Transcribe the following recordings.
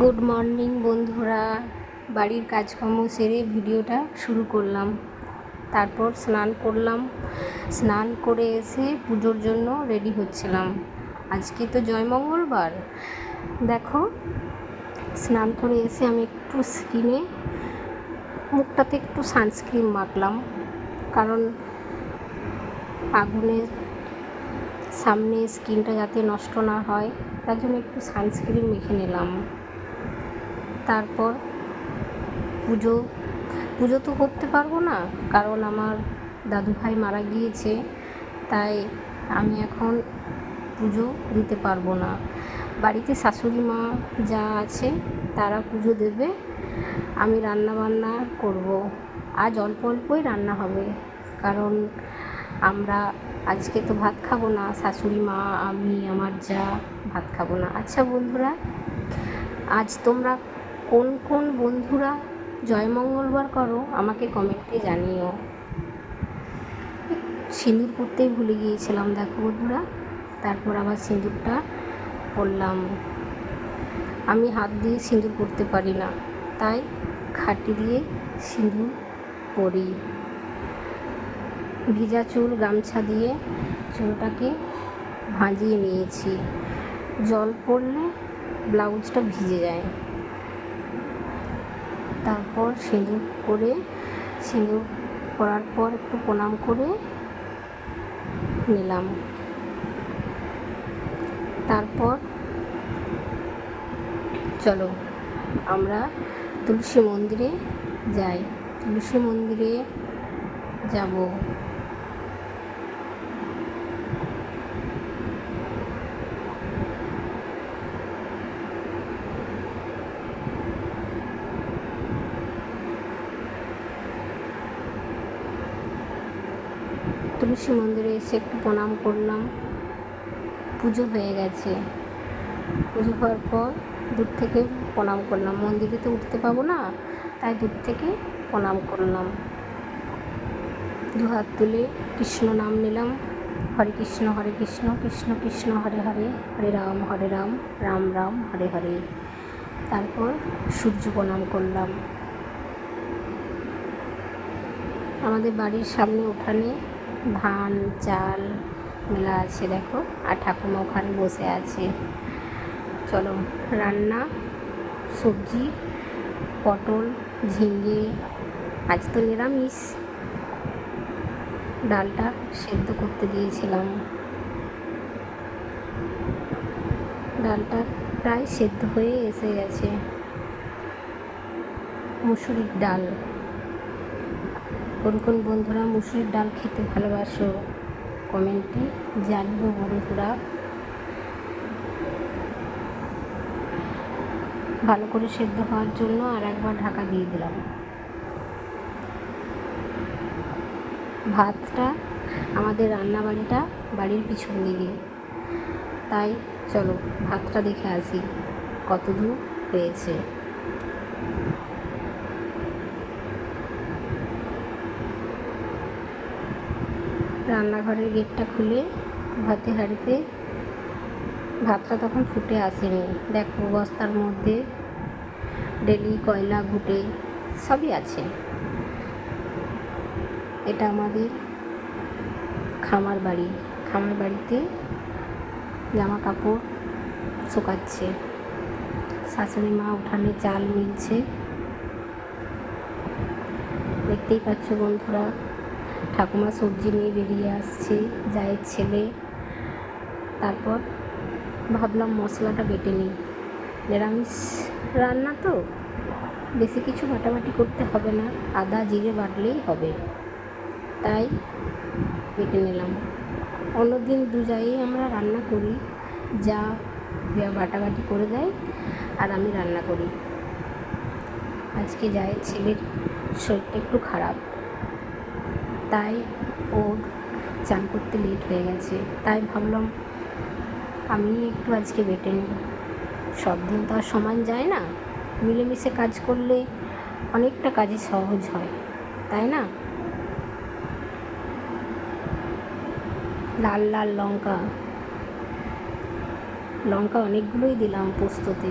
Good morning বন্ধুরা। বাড়ির কাজকর্ম সেরে ভিডিওটা শুরু করলাম। তারপর স্নান করলাম। স্নান করে এসে পুজোর জন্য রেডি হচ্ছিলাম। আজকে তো জয় মঙ্গলবার। দেখো, স্নান করে এসে আমি একটু স্কিনে, মুখটাতে একটু সানস্ক্রিন মাখলাম। কারণ আগুনের সামনে স্কিনটা যাতে নষ্ট না হয়, তার জন্য একটু সানস্ক্রিন মেখে নিলাম। তারপর পুজো পুজো তো করতে পারব না, কারণ আমার দাদু ভাই মারা গিয়েছে, তাই আমি এখন পুজো দিতে পারব না। বাড়িতে শাশুড়ি মা যা আছে তারা পুজো দেবে, আমি রান্না বান্না করব। আজ অল্প অল্পই রান্না হবে, কারণ আমরা আজকে তো ভাত খাব না, শাশুড়ি মা, আমি, আমার যা, ভাত খাব না। আচ্ছা বন্ধুরা, আজ তোমরা কোন কোন বন্ধুরা জয় মঙ্গলবার করো, আমাকে কমেন্টে জানিও। সিঁদুর পরতেই ভুলে গিয়েছিলাম, দেখো বন্ধুরা। তারপর আবার সিঁদুরটা পরলাম আমি হাত দিয়ে সিঁদুর পরতে পারি না, তাই খাটি দিয়ে সিঁদুর পরি ভিজা চুল, গামছা দিয়ে চুলটাকে ভাজিয়ে নিয়েছি। জল পড়লে ব্লাউজটা ভিজে যায়। তারপর সিঁদুর করে সিঁদুর করার পর একটু প্রণাম করে নিলাম। তারপর চলো আমরা তুলসী মন্দিরে যাই। তুলসী মন্দিরে যাব। তুলসী মন্দিরে এসে একটু প্রণাম করলাম। পুজো হয়ে গেছে। পুজো হওয়ার পর দূর থেকে প্রণাম করলাম। মন্দিরে তো উঠতে পাবো না, তাই দূর থেকে প্রণাম করলাম। দু হাত তুলে কৃষ্ণ নাম নিলাম। হরে কৃষ্ণ হরে কৃষ্ণ কৃষ্ণ কৃষ্ণ, হরে হরে হরে রাম হরে রাম রাম রাম, হরে হরে। তারপর সূর্য প্রণাম করলাম। আমাদের বাড়ির সামনে উঠানে ধান, চাল মেলা আছে দেখো, আর ঠাকুমা ওখানে বসে আছে। চলো, রান্না, সবজি, পটল, ঝিঙে, আজ তো নিরামিষ। ডালটা সেদ্ধ করতে দিয়েছিলাম। ডালটা প্রায় সেদ্ধ হয়ে এসে গেছে। মুসুরির ডাল। কোন কোন বন্ধুরা মুসুরির ডাল খেতে ভালোবাসো? কমেন্টে জানিও বন্ধুরা। ভালো করে সেদ্ধ হওয়ার জন্য আর একবার ঢাকা দিয়ে দিলাম। ভাতটা আমাদের রান্নাবাড়িটা বাড়ির পিছন দিকে। তাই চলো ভাতটা দেখে আসি কত দূর হয়েছে। রান্নাঘরের গেটটা খুলে ভাতে হাঁড়িতে ভাতটা তখন ফুটে আসেনি। দেখো বস্তার মধ্যে ডেলি কয়লা, ঘুটে সবই আছে। এটা আমাদের খামার বাড়ি। খামার বাড়িতে জামা কাপড় শুকাচ্ছে। শাশুড়ি মা উঠানে চাল মিলছে। দেখতেই পাচ্ছ বন্ধুরা ঠাকুমা সবজি নিয়ে বেরিয়ে আসছে জায়ের ছেলে। তারপর ভাবলাম মশলাটা বেটে নিই। নিরামিষ রান্না তো, বেশি কিছু বাটাবাটি করতে হবে না, আদা, জিরে বাটলেই হবে। তাই বেটে নিলাম। অন্যদিন দু জায়গায় আমরা রান্না করি, যা বাটাবাটি করে দেয়, আর আমি রান্না করি। আজকে যায় ছেলের শরীরটা একটু খারাপ। তাই ওর চান করতে লেট হয়ে গেছে। তাই ভাবলাম আমি একটু আজকে বেটে নিই। সব দিন তো আর সমান যায় না। মিলেমিশে কাজ করলে অনেকটা কাজই সহজ হয়, তাই না? লাল লাল লঙ্কা। লঙ্কা অনেকগুলোই দিলাম পোস্ততে।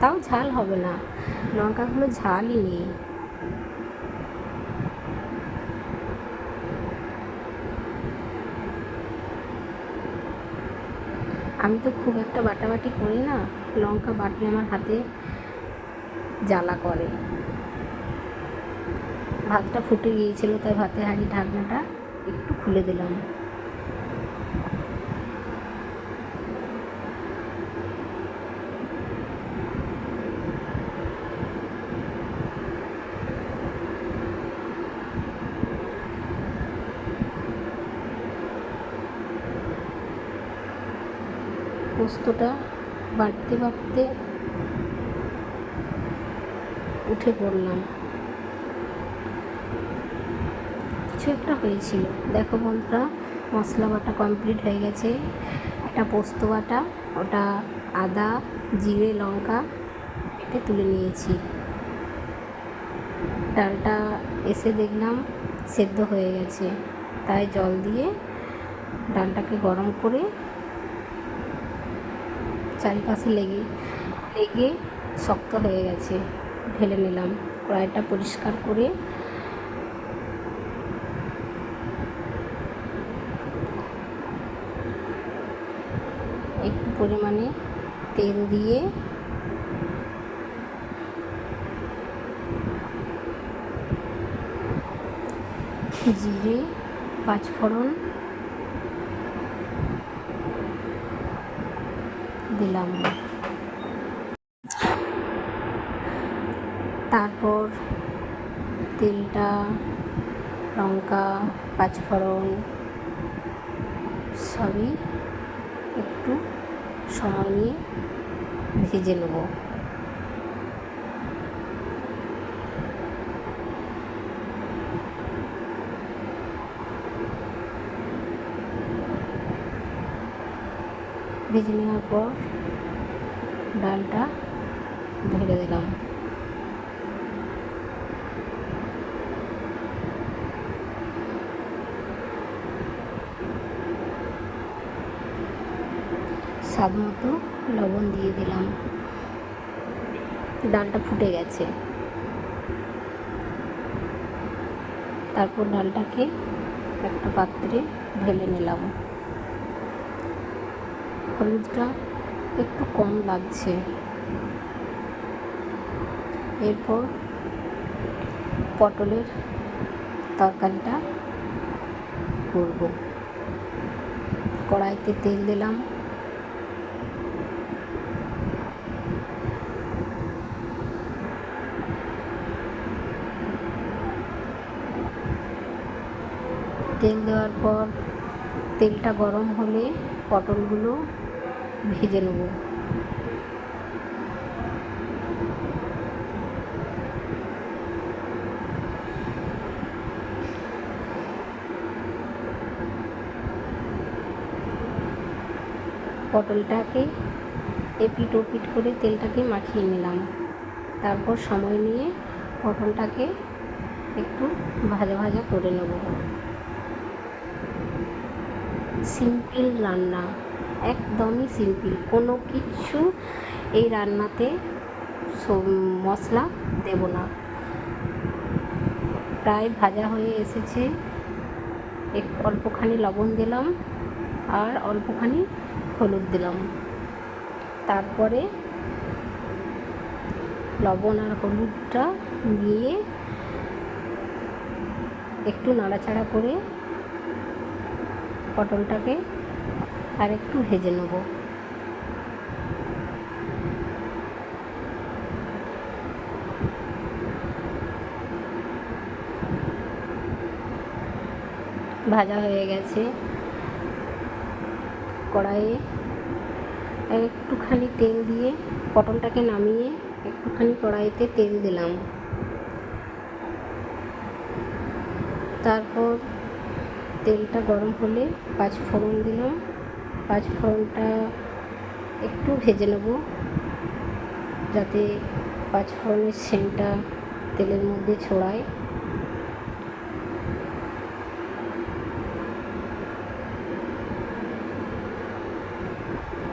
তাও ঝাল হবে না। লঙ্কাগুলো ঝালই নেই। আমি তো খুব একটা বাটাবাটি করি না, লঙ্কা বাটলে আমার হাতে জ্বালা করে। ভাতটা ফুটে গিয়েছিল, তাই ভাতে হাঁড়ি ঢাকনাটা একটু খুলে দিলাম। পোস্তটা বাটতে বাটতে উঠে পড়লাম। কিছু একটা হয়েছিল। দেখো বন্ধুরা, মশলা বাটা কমপ্লিট হয়ে গেছে। একটা পোস্ত বাটা, ওটা আদা, জিরে, লঙ্কা এটা তুলে নিয়েছি। ডালটা এসে দেখলাম সেদ্ধ হয়ে গেছে। তাই জল দিয়ে ডালটাকে গরম করে চারিপাশে লেগে লেগে শক্ত হয়ে গেছে। ঢেলে নিলাম। কড়াইটা পরিষ্কার করে একটু পরিমাণে তেল দিয়ে জিরে, পাঁচফোড়ন দিলাম। তারপর তেলটা লঙ্কা পাঁচফোড়ন সবই একটু সময় নিয়ে ভেজে নেব। ভেজে নেওয়ার পর ডালটা ঢেলে দিলাম। স্বাদ মতো লবণ দিয়ে দিলাম। ডালটা ফুটে গেছে। তারপর ডালটাকে একটা পাত্রে ঢেলে নিলাম। হলুদটা একটু কম লাগছে। এরপর পটলের তরকারিটা করব। কড়াইতে তেল দিলাম। তেল দেওয়ার পর তেলটা গরম হলে পটলগুলো ভেজে নেব। পটলটাকে এপিট ওপিট করে তেলটাকে মাখিয়ে নিলাম। তারপর সময় নিয়ে পটলটাকে একটু ভাজা ভাজা করে নেব। সিম্পল রান্না। একদমই সিম্পল। কোনো কিছু এই রান্নাতে মশলা দেব না। প্রায় ভাজা হয়ে এসেছে। এক অল্পখানি লবণ দিলাম আর অল্পখানি হলুদ দিলাম। তারপরে লবণ আর হলুদটা দিয়ে একটু নাড়াচাড়া করে পটলটাকে আর একটু ভেজে নেব। ভাজা হয়ে গেছে। কড়াইয়ে একটুখানি তেল দিয়ে পটলটাকে নামিয়ে একটুখানি কড়াইতে তেল দিলাম। তারপর তেলটা গরম হলে পাঁচ ফোড়ন দিলাম। পাঁচ ফোড়নটা একটু ভেজে নেব, যাতে পাঁচ ফোড়নের সেন্টটা তেলের মধ্যে ছড়ায়।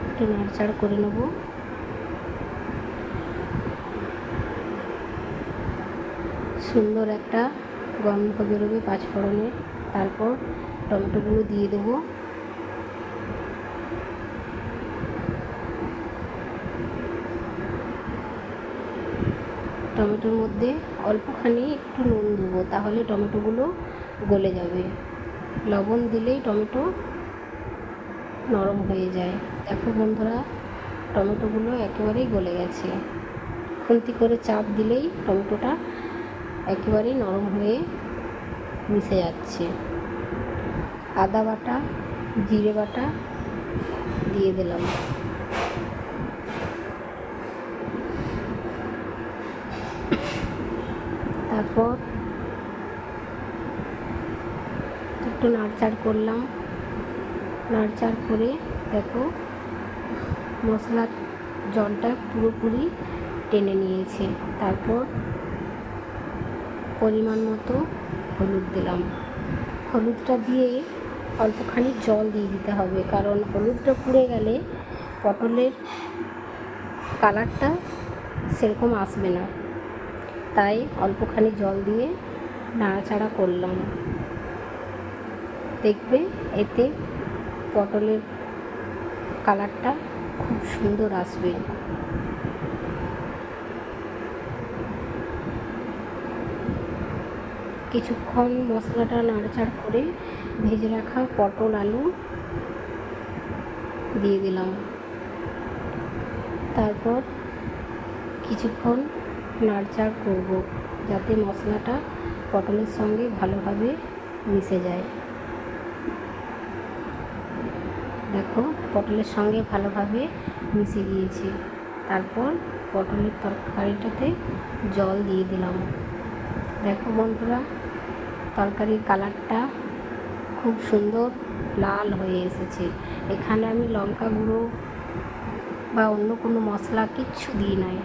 একটু নাড়চাড় করে নেব। সুন্দর একটা গন্ধ বেরোবে পাঁচফোড়নের তারপর টমেটোগুলো দিয়ে দেবো। টমেটোর মধ্যে অল্পখানি একটু নুন দেবো, তাহলে টমেটোগুলো গলে যাবে। লবণ দিলেই টমেটো নরম হয়ে যায়। দেখো বন্ধুরা, টমেটোগুলো একেবারেই গলে গেছে। খুন্তি করে চাপ দিলেই টমেটোটা একেবারেই নরম হয়ে মিশে যাচ্ছে। আদা বাটা, জিরে বাটা দিয়ে দিলাম। তারপর একটু নাড়চাড় করলাম। নাড়চাড় করে দেখো মশলার জলটা পুরোপুরি টেনে নিয়েছে। তারপর পরিমাণ মতো হলুদ দিলাম। হলুদটা দিয়ে অল্পখানি জল দিয়ে দিতে হবে, কারণ হলুদটা পুড়ে গেলে পটলের কালারটা সেরকম আসবে না। তাই অল্পখানি জল দিয়ে নাড়াচাড়া করলাম। দেখবে এতে পটলের কালারটা খুব সুন্দর আসবে। কিছুক্ষণ মশলাটা নাড়াচাড়া করে ভেজে রাখা পটল আলু দিয়ে দিলাম। তারপর কিছুক্ষণ নাড়চাড় করব যাতে মশলাটা পটলের সঙ্গে ভালোভাবে মিশে যায়। দেখো, পটলের সঙ্গে ভালোভাবে মিশে গিয়েছে। তারপর পটলের তরকারিটাতে জল দিয়ে দিলাম। দেখো বন্ধুরা, তরকারির কালারটা খুব সুন্দর লাল হয়ে এসেছে। এখানে আমি লঙ্কা গুঁড়ো বা অন্য কোনো মশলা কিচ্ছু দিই নাই।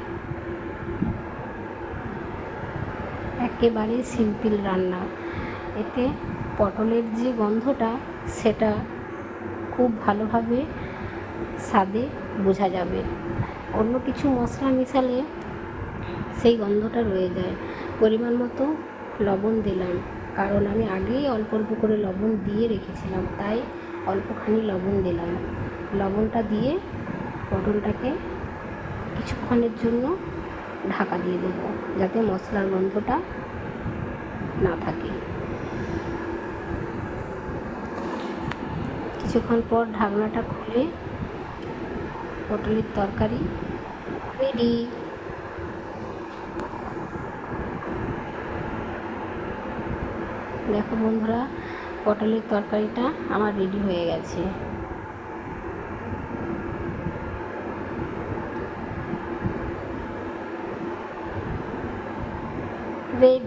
একেবারে সিম্পল রান্না। এতে পটলের যে গন্ধটা, সেটা খুব ভালোভাবে স্বাদে বোঝা যাবে। অন্য কিছু মশলা মেশালে সেই গন্ধটা রয়ে যায়। পরিমাণ মতো লবণ দিলাম। কারণ আমি আগেই অল্প অল্প করে লবণ দিয়ে রেখেছিলাম, তাই অল্পখানি লবণ দিলাম। লবণটা দিয়ে পটলটাকে কিছুক্ষণের জন্য ঢাকা দিয়ে দেবো, যাতে মশলার গন্ধটা না থাকে। কিছুক্ষণ পর ঢাকনাটা খুলে পটলের তরকারি রেডি দেখো বন্ধুরা, পটলের তরকারিটা আমার রেডি হয়ে গেছে। রেডি